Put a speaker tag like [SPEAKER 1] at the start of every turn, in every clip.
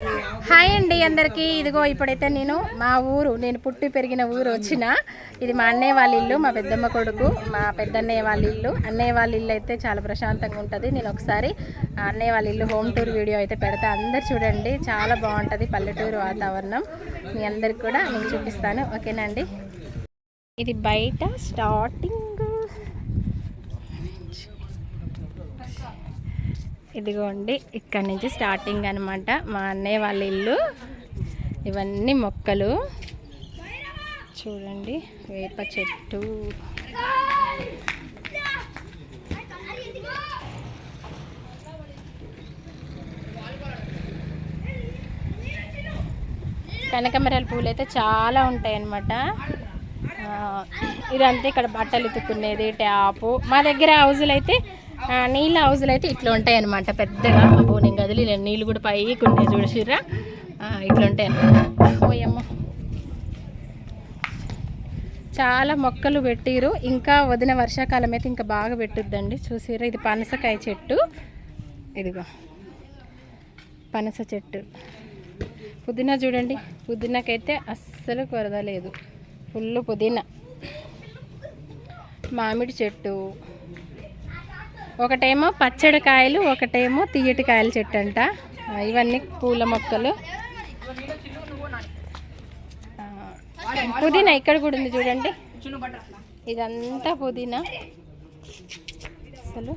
[SPEAKER 1] Hi అండి అందరికీ. ఇదిగో ఇప్పుడైతే నేను మా ఊరు నేను పుట్టి పెరిగిన ఊరు వచ్చిన. ఇది మా అన్నయ్య వాళ్ళ ఇల్లు మా పెద్దమ్మ కొడుకు మా పెద్దన్నయ్య వాళ్ళ ఇల్లు. అన్నయ్య వాళ్ళ ఇల్లు అయితే చాలా ప్రశాంతంగా ఉంటుంది. నేను ఒకసారి ఆ అన్నయ్య వాళ్ళ ఇల్లు హోమ్ టూర్ వీడియో అయితే పెడతా. అందరు చూడండి చాలా బాగుంటుంది పల్లెటూరు వాతావరణం. మీ అందరికి కూడా నేను చూపిస్తాను. ఓకేనండి ఇది బయట స్టార్టింగ్ ఇదిగోండి ఇక్కడ నుంచి స్టార్టింగ్ అనమాట మా అన్నయ్య వాళ్ళ ఇల్లు ఇవన్నీ మొక్కలు. చూడండి వేప చెట్టు. కనకమరాల పూలు అయితే చాలా ఉంటాయన్నమాట ఇదంతా ఇక్కడ బట్టలు ఉతుక్కునేది ట్యాపు. మా దగ్గర హౌజులు అయితే నీళ్ళ హౌజులు అయితే ఇట్లా ఉంటాయి అనమాట పెద్దగా అబ్బో నేను గదిలి నీళ్ళు కూడా పైకి ఉంటాయి చూడసిరా ఇట్లా ఉంటాయి అనమాట ఓయమ్మ చాలా మొక్కలు పెట్టిరు. ఇంకా వదిన వర్షాకాలం అయితే ఇంకా బాగా పెట్టుద్దండి. చూసిర్రా ఇది పనసకాయ చెట్టు. ఇదిగో పనస చెట్టు. పుదీనా చూడండి. పుదీనాకైతే అస్సలు కొరద లేదు. ఫుల్ పుదీనా. మామిడి చెట్టు. ఒకటేమో పచ్చడి కాయలు ఒకటేమో తీయటి కాయల చెట్టు అంట ఇవన్నీ పూల మొక్కలు. పుదీనా ఇక్కడ కూడా ఉంది చూడండి. ఇదంతా పుదీనా. అసలు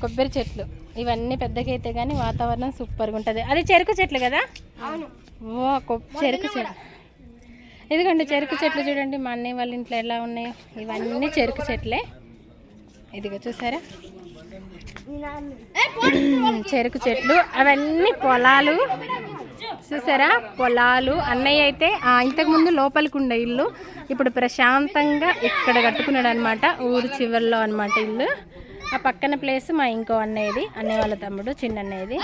[SPEAKER 1] కొబ్బరి చెట్లు. ఇవన్నీ పెద్దగా అయితే కానీ వాతావరణం సూపర్గా ఉంటుంది. అది చెరుకు చెట్లు కదా? ఓ చెరుకు చెట్లు ఇదిగోండి చెరుకు చెట్లు చూడండి. మా అన్నయ్య వాళ్ళ ఇంట్లో ఎలా ఉన్నాయో? ఇవన్నీ చెరుకు చెట్లే. ఇదిగో చూసారా? చెరుకు చెట్లు అవన్నీ పొలాలు. చూసారా? పొలాలు. అన్నయ్య అయితే ఇంతకుముందు లోపలికి ఉండే ఇల్లు. ఇప్పుడు ప్రశాంతంగా ఇక్కడ కట్టుకున్నాడు అనమాట ఊరు చివరిలో అనమాట ఇల్లు. ఆ పక్కన ప్లేస్ మా ఇంకో అన్నయ్యది. అన్నయ్య వాళ్ళ తమ్ముడు చిన్న అన్నయ్యది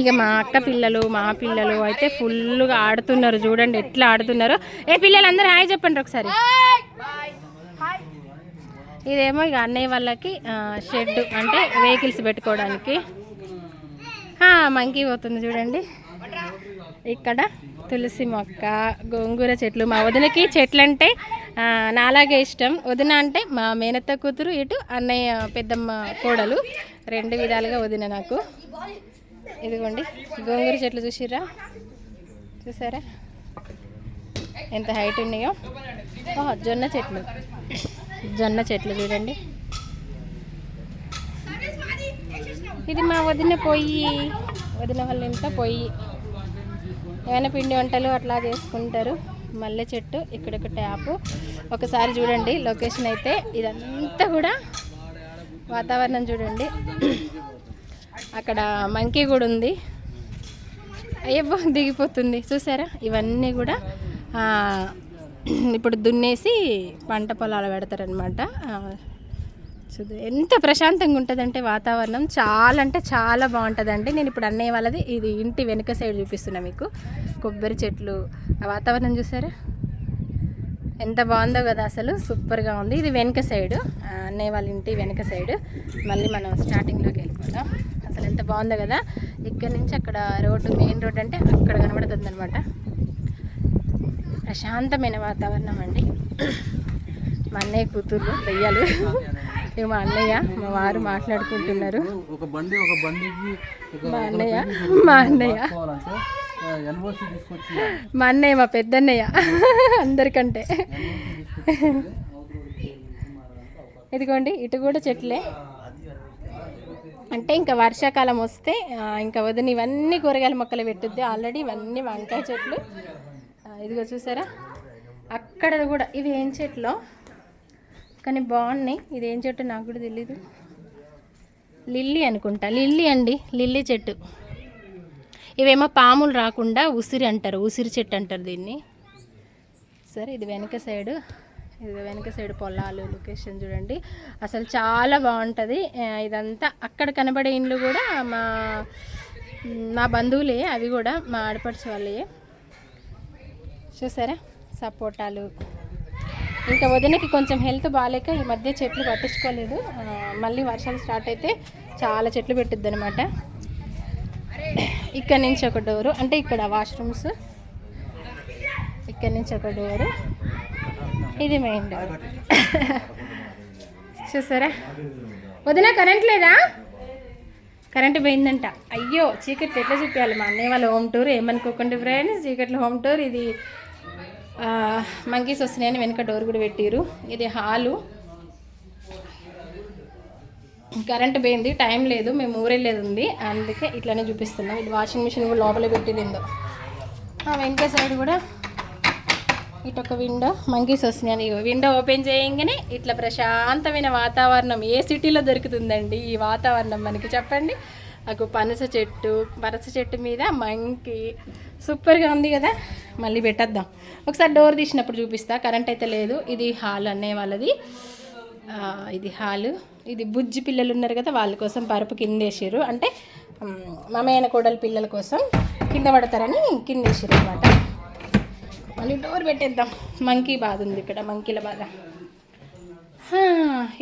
[SPEAKER 1] ఇక మా అక్క పిల్లలు మా పిల్లలు అయితే ఫుల్గా ఆడుతున్నారు. చూడండి ఎట్లా ఆడుతున్నారు. ఏ పిల్లలు అందరూ హాయ్ చెప్పండి ఒకసారి. ఇదేమో ఇక అన్నయ్య వాళ్ళకి షెడ్ అంటే వెహికల్స్ పెట్టుకోవడానికి. మంకీ పోతుంది చూడండి. ఇక్కడ తులసి మొక్క గోంగూర చెట్లు. మా వదినకి చెట్లు అంటే నాలాగే ఇష్టం. వదిన అంటే మా మేనత్త కూతురు ఇటు అన్నయ్య పెద్దమ్మ కోడలు. రెండు విధాలుగా వదిన నాకు. ఇదిగోండి గోంగూర చెట్లు చూసిరా చూసారా? ఎంత హైట్ ఉన్నాయో? జొన్న చెట్లు. జొన్న చెట్లు చూడండి. ఇది మా వదిన పొయ్యి. వదిన వాళ్ళ ఇంట్లో పొయ్యి. ఏమైనా పిండి వంటలు అట్లా చేసుకుంటారు. మల్లె చెట్టు ఇక్కడ ఒక ట్యాపు. ఒకసారి చూడండి లొకేషన్ అయితే ఇదంతా కూడా వాతావరణం చూడండి. అక్కడ మంకీ కూడా ఉంది. అయ్యబ్బో దిగిపోతుంది. చూసారా? ఇవన్నీ కూడా ఇప్పుడు దున్నేసి పంట పొలాలు పెడతారనమాట చూడు ఎంత ప్రశాంతంగా ఉంటుందంటే వాతావరణం. చాలా అంటే చాలా బాగుంటుందండి. నేను ఇప్పుడు అన్నయ్య వాళ్ళది ఇది ఇంటి వెనుక సైడ్ చూపిస్తున్నా మీకు. కొబ్బరి చెట్లు. ఆ వాతావరణం చూసారా? ఎంత బాగుందో కదా అసలు. సూపర్గా ఉంది. ఇది వెనుక సైడ్ అన్నయ్య వాళ్ళ ఇంటి వెనుక సైడ్ మళ్ళీ మనం స్టార్టింగ్లోకి వెళ్ళిపోదాం. అసలు ఎంత బాగుందో కదా. ఇక్కడ నుంచి అక్కడ రోడ్డు మెయిన్ రోడ్ అంటే అక్కడ కనబడుతుంది అనమాట ప్రశాంతమైన వాతావరణం అండి. మా అన్నయ్య కూతుర్లు దెయ్యాలు. మా అన్నయ్య మా వారు మాట్లాడుకుంటున్నారు.
[SPEAKER 2] ఒక బండి ఒక బండికి ఒక
[SPEAKER 1] మా అన్నయ్య మా అన్నయ్య. మా అన్నయ్య మా పెద్దన్నయ్య. అందరికంటే. ఇదిగోండి ఇటు కూడా చెట్లే. అంటే ఇంకా వర్షాకాలం వస్తే ఇంకా వదిన ఇవన్నీ కూరగాయల మొక్కలు పెట్టుద్ది. ఆల్రెడీ ఇవన్నీ వంకాయ చెట్లు. ఇదిగో చూసారా? అక్కడ కూడా ఇవి ఏం చెట్లు? కానీ బాగున్నాయి. ఇది ఏం చెట్టు నాకు కూడా తెలీదు. లిల్లీ అనుకుంటా. లిల్లీ అండి. లిల్లీ చెట్టు. ఇవేమో పాములు రాకుండా ఉసిరి అంటారు. ఉసిరి చెట్టు అంటారు దీన్ని. సరే ఇది వెనక సైడు. ఇది వెనక సైడ్ పొలాలు లొకేషన్ చూడండి. అసలు చాలా బాగుంటుంది. ఇదంతా అక్కడ కనబడే ఇండ్లు కూడా మా మా బంధువులే అవి కూడా మా ఆడపడిచే వాళ్ళే చూసారా? సపోటాలు. ఇంకా వదినకి కొంచెం హెల్త్ బాగాలేక ఈ మధ్య చెట్లు పట్టించుకోలేదు. మళ్ళీ వర్షాలు స్టార్ట్ అయితే చాలా చెట్లు పెట్టిద్ది అనమాట ఇక్కడ నుంచి ఒక డోరు అంటే ఇక్కడ వాష్రూమ్స్. ఇక్కడ నుంచి ఒక డోరు. ఇది మెయిన్ డోర్. చూసారా? వదిన కరెంట్ లేదా? కరెంట్ పోయిందంట. అయ్యో చీకట్లు ఎట్లా చెప్పాలి మా అన్నయ్య? వాళ్ళ హోమ్ టూర్ ఏమనుకోకండి ఫ్రెండ్స్. చీకట్లో హోమ్ టూర్ ఇది మంకీస్ వస్తున్నాయని వెనుక డోర్ కూడా పెట్టిరు. ఇది హాలు. కరెంట్ పోయింది టైం లేదు మేము ఊరెళ్ళేది ఉంది అందుకే ఇట్లానే చూపిస్తున్నాం. ఇది వాషింగ్ మిషన్ కూడా లోపలే పెట్టిందో ఆ వెనక సైడ్ కూడా ఇటు ఒక విండో మంకీస్ వస్తున్నాయి విండో ఓపెన్ చేయగానే ఇట్లా ప్రశాంతమైన వాతావరణం. ఏ సిటీలో దొరుకుతుందండి ఈ వాతావరణం మనకి చెప్పండి? నాకు పనస చెట్టు. పనస చెట్టు మీద మంకీ. సూపర్గా ఉంది కదా. మళ్ళీ పెట్టేద్దాం. ఒకసారి డోర్ తీసినప్పుడు చూపిస్తా. కరెంట్ అయితే లేదు. ఇది హాల్ అనే వాళ్ళది. ఇది హాలు. ఇది బుజ్జి పిల్లలు ఉన్నారు కదా వాళ్ళ కోసం పరుపు కింద వేసారు అంటే మామయ్యన కోడలు పిల్లల కోసం కింద పడతారని కింద వేసారు అనమాట మళ్ళీ డోర్ పెట్టేద్దాం. మంకీ బాధ ఉంది ఇక్కడ మంకీల బాధ.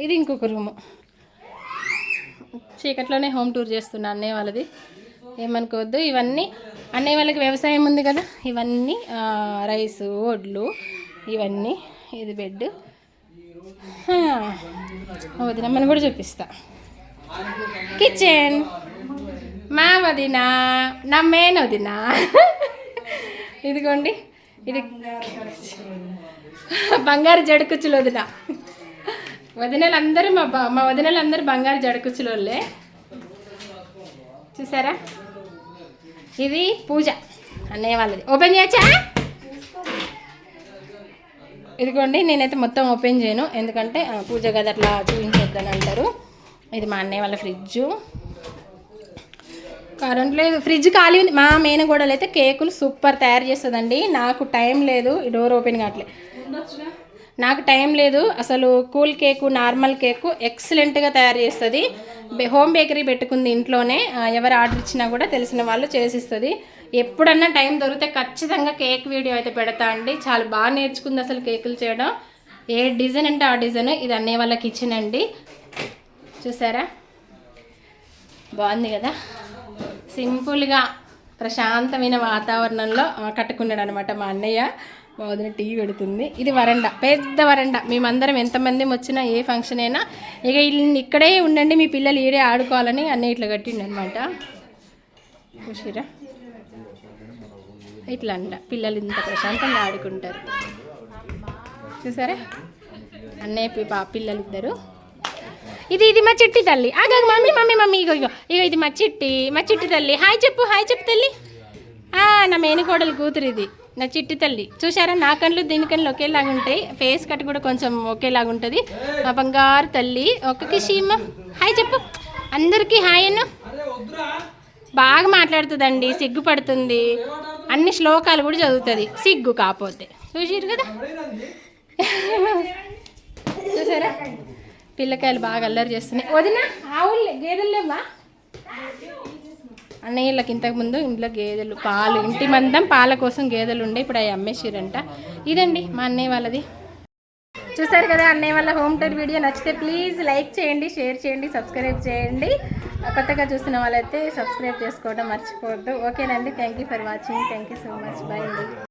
[SPEAKER 1] ఇది ఇంకొక రూము. చీకట్లోనే హోమ్ టూర్ చేస్తున్నా అన్నయ్య వాళ్ళది. ఏమనుకోవద్దు ఇవన్నీ అన్నయ్య వాళ్ళకి వ్యవసాయం ఉంది కదా ఇవన్నీ రైస్ వడ్లు ఇవన్నీ ఇది బెడ్. వదినమ్మని కూడా చూపిస్తా. కిచెన్. మా వదిన నా మెయిన్ వదిన. ఇదిగోండి ఇది బంగారు జడకుచ్చులు వదిన. వదినలందరూ మా బ- మా వదినలందరూ బంగారు జడకుచ్చులోళ్ళే. చూసారా? ఇది పూజ. అన్నయ్య వాళ్ళది. ఓపెన్ చేయచ్చా? ఇదిగోండి నేనైతే మొత్తం ఓపెన్ చేయను. ఎందుకంటే పూజ గది అట్లా చూపించొద్దని అంటారు. ఇది మా అన్నయ్య వాళ్ళ ఫ్రిడ్జ్ కరెంట్ లేదు ఫ్రిడ్జ్ ఖాళీ ఉంది. మా మేనగోడలు అయితే కేకులు సూపర్ తయారు చేస్తుందండి. నాకు టైం లేదు. ఈ డోర్ ఓపెన్ కావట్లేదు నాకు టైం లేదు. అసలు కూల్ కేకు నార్మల్ కేకు ఎక్సలెంట్గా తయారు చేస్తుంది. హోమ్ బేకరీ పెట్టుకుంది ఇంట్లోనే ఎవరు ఆర్డర్ ఇచ్చినా కూడా తెలిసిన వాళ్ళు చేసిస్తుంది. ఎప్పుడన్నా టైం దొరికితే ఖచ్చితంగా కేక్ వీడియో అయితే పెడతా అండి. చాలా బాగా నేర్చుకుంది అసలు కేకులు చేయడం. ఏ డిజైన్ అంటే ఆ డిజైన్ ఇది అన్నీ కిచెన్ అండి. చూసారా? బాగుంది కదా? సింపుల్గా ప్రశాంతమైన వాతావరణంలో కట్టుకున్నాడు అనమాట మా అన్నయ్య. మా వదిన టీ పెడుతుంది. ఇది వరండా పెద్ద వరండా. మేమందరం ఎంతమంది వచ్చినా ఏ ఫంక్షన్ అయినా ఇక ఇక్కడే ఉండండి మీ పిల్లలు ఈడే ఆడుకోవాలని అన్నయ్య ఇట్లా కట్టిండు అనమాట చూసిరా ఇట్లా అంట. పిల్లలు ఇంత ప్రశాంతంగా ఆడుకుంటారు. చూసారా? అన్నయ్య పి- పా పిల్లలు ఇద్దరు ఇది ఇది మా చిట్టి తల్లి. ఆగా మమ్మీ మమ్మీ మమ్మీ ఇగో ఇగో. ఇగో ఇది మా చిట్టి మా చిట్టి తల్లి. హాయ్ చెప్పు హాయ్ చెప్పు తల్లి. ఆ, నా మేనకోడలు కూతురు ఇది నా చిట్టి తల్లి. చూసారా నా కళ్ళు దీని కళ్ళు ఒకేలాగా ఉంటాయి. ఫేస్ కట్ కూడా కొంచెం ఒకేలాగా ఉంటుంది. మా బంగారు తల్లి ఒక్క కిషిమ్మ హాయ్ చెప్పు. అందరికీ హాయ్ అన్న. బాగా మాట్లాడుతుందండి సిగ్గుపడుతుంది. అన్ని శ్లోకాలు కూడా చదువుతుంది. సిగ్గు కాకపోతే. చూసిరు కదా? చూసారా? పిల్లకాయలు బాగా అల్లరి చేస్తున్నాయి. వదిన ఆవులు గేదెలు లేవా అన్నయ్యలకి ఇంతకుముందు ఇంట్లో గేదెలు పాలు ఇంటి మందం పాల కోసం గేదెలు ఉండే ఇప్పుడు అవి అమ్మేసిరంట ఇదండి మా అన్నయ్య వాళ్ళది. చూసారు కదా అన్నయ్య వాళ్ళ హోమ్ టూర్ వీడియో నచ్చితే ప్లీజ్ లైక్ చేయండి షేర్ చేయండి సబ్స్క్రైబ్ చేయండి. కొత్తగా చూసిన వాళ్ళైతే సబ్స్క్రైబ్ చేసుకోవడం మర్చిపోవద్దు. ఓకేనండి thank you for watching thank you so much bye అండి.